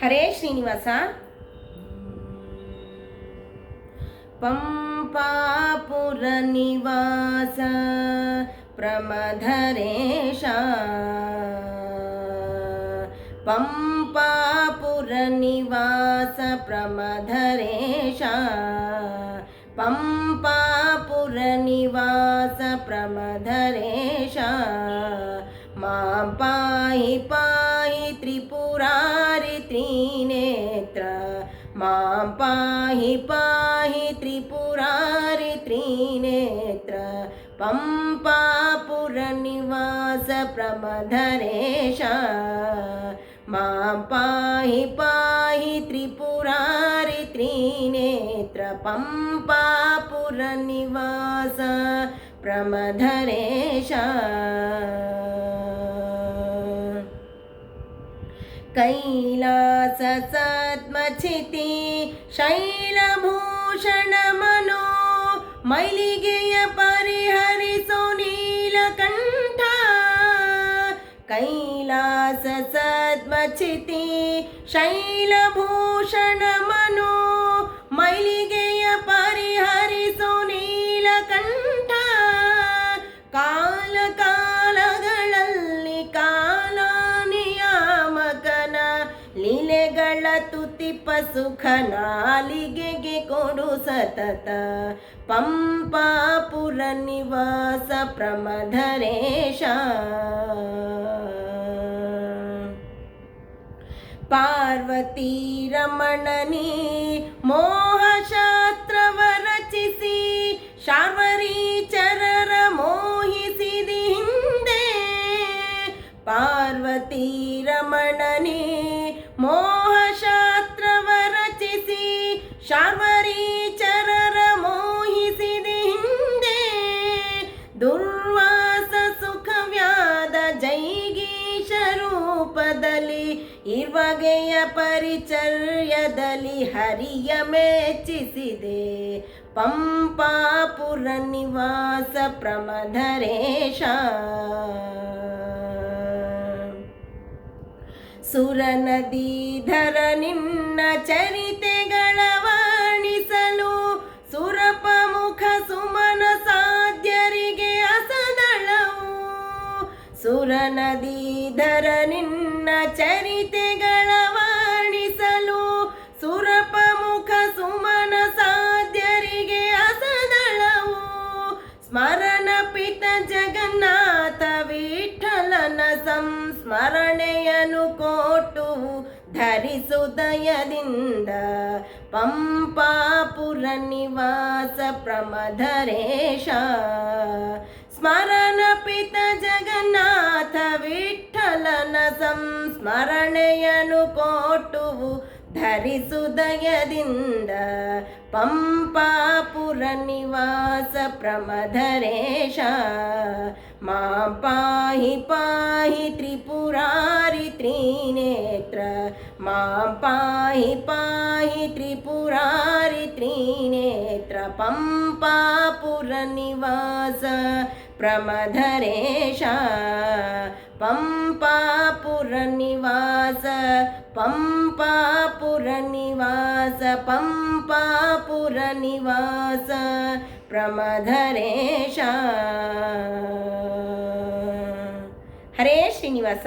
ಹರೇ ಶ್ರೀನಿವಾಸ ಪಂಪಾಪುರ ನಿವಾಸ ಪ್ರಮಧರೇಶ ಪಂಪಾಪುರ ನಿವಾಸ ಪ್ರಮಧರೇಶ ಪಂಪಾಪುರ ನಿವಾಸ ಪ್ರಮಧರೇಶ ಮಾಂ ಪಾಹಿ ಪಾಹಿ त्रिनेत्र। माँ पाहि पाहि त्रिपुरारि त्रिनेत्र। पम्पापुरनिवास प्रमधरेश। माँ पाहि पाहि त्रिपुरारि त्रिनेत्र। पम्पापुरनिवास प्रमधरेश। ಕೈಲಾಸತ್ಮಚಿತಿ ಶೈಲಭೂಷಣ ಮನೋ ಮೈಲಿಗೆಯ ಪರಿಹರಿಸೋ ನೀಲಕಂಠ ಕೈಲಾಸ ಸದ್ಮಚಿತಿ ಶೈಲಭೂಷಣ ಮನೋ ಲೀಲೆಗಳ ತುತಿಪ ಸುಖ ನಾಲಿಗೆಗೆ ಕೊಡು ಸತತ. ಪಂಪಾಪುರ ನಿವಾಸ ಪ್ರಮಧರೇಶ. ಪಾರ್ವತಿ ರಮಣನಿ ಮೋಹಶಾಸ್ತ್ರವ ರಚಿಸಿ. ಶಾರ್ವರೀಚರರ ಇರ್ವಗೆಯ ಪರಿಚರ್ಯದಲ್ಲಿ ಹರಿಯ ಮೆಚ್ಚಿಸಿದೆ ಪಂಪಾಪುರ ನಿವಾಸ ಪ್ರಮಧರೇಶ. ಸುರನದೀಧರ ನಿನ್ನ ಚರಿತೆಗಳ ವರ್ಣಿಸಲು ಸುರಪಮುಖ ಸುಮನ ಸಾಧ್ಯರಿಗೆ ಅಸದಳವು. ಸುರನದೀಧರ ಸ್ಮರಣ ಪಿತ ಜಗನ್ನಾಥ ವಿಠಲನ ಸಂಸ್ಮರಣೆಯನು ಕೊಟ್ಟು ಧರಿಸುದಯದಿಂದ ಪಂಪಾಪುರ ನಿವಾಸ ಪ್ರಮಧರೇಶ. ಸ್ಮರಣ ಪಿತ ಜಗನ್ನಾಥ ವಿಠಲನ ಸಂಸ್ಮರಣೆಯನು ಕೊಟ್ಟು ಧರಿಸುದಯದಿಂದ ಪಂಪಾಪುರ ನಿವಾಸ ಪ್ರಮಧರೇಶ ಮಾ ಪಾಹಿ ಪಾಹಿ ತ್ರಿಪುರಾರಿ ತ್ರಿನೇತ್ರ ಮಾ ಪಾಹಿ ಪಾಹಿ ತ್ರಿಪುರಾರಿ ತ್ರಿನೇತ್ರ ಪಂಪಾಪುರ ನಿವಾಸ ಪ್ರಮಧರೇಶ పంపాపురనివాస పంపాపురనివాస పంపాపురనివాస ప్రమధరేష. హరే శ్రీనివాస.